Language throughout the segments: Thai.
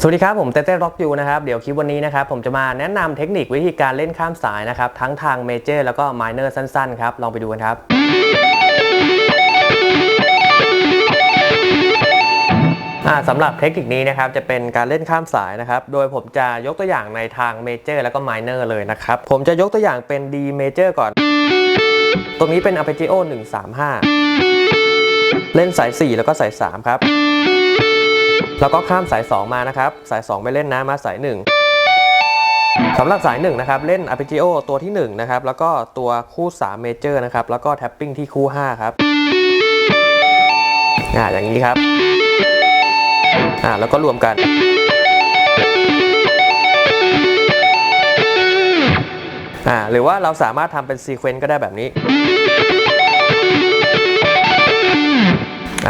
สวัสดีครับผมเต้เต้ร็อกยูนะครับเดี๋ยวคลิปวันนี้นะครับผมจะมาแนะนำเทคนิควิธีการเล่นข้ามสายนะครับทั้งทางเมเจอร์แล้วก็มายเนอร์สั้นๆครับลองไปดูกันครับสำหรับเทคนิคนี้นะครับจะเป็นการเล่นข้ามสายนะครับ โดยผมจะยกตัวอย่างในทางเมเจอร์แล้วก็มายเนอร์เลยนะครับ ผมจะยกตัวอย่างเป็น D major ก่อน ตรงนี้เป็น arpeggio 135 เล่นสาย 4 แล้วก็สาย 3 ครับ แล้วก็ข้ามสาย 2 มานะครับ สาย 2 ไปเล่นนะมาสาย 1 สำหรับสาย1นะครับเล่น arpeggio ตัวที่1นะครับแล้วก็ตัวคู่3 major นะครับแล้วก็ tapping ที่คู่ 5 ครับอ่าอย่างนี้ครับอ่าแล้วก็รวมกันอ่าหรือว่าเราสามารถทำเป็นซีเควนต์ก็ได้แบบนี้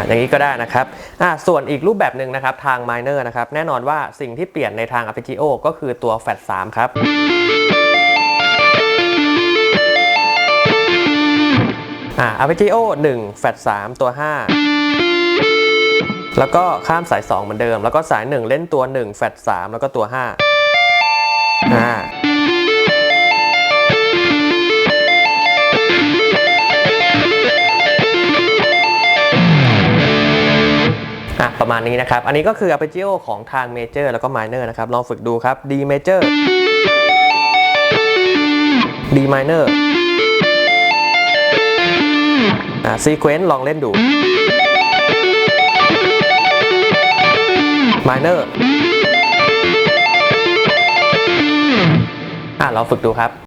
อย่างนี้ก็ได้นะครับอ่าส่วนอีกรูปแบบหนึ่งนะครับทาง minor นะครับแน่นอนว่าสิ่งที่เปลี่ยนในทาง arpeggio ก็คือตัว fat 3ครับอ่า arpeggio 1 fat 3ตัว 5 แล้วก็ข้ามสาย 2 เหมือนเดิม แล้วก็สาย 1 เล่นตัว 1 แฟต3แล้วก็ตัว 5อ่า อะประมาณนี้นะครับ อันนี้ก็คือ arpeggio ของทาง major แล้วก็ minor นะครับ ลองฝึกดูครับ D major D minor อ่า sequence ลองเล่นดู minor อะลองฝึกดูครับ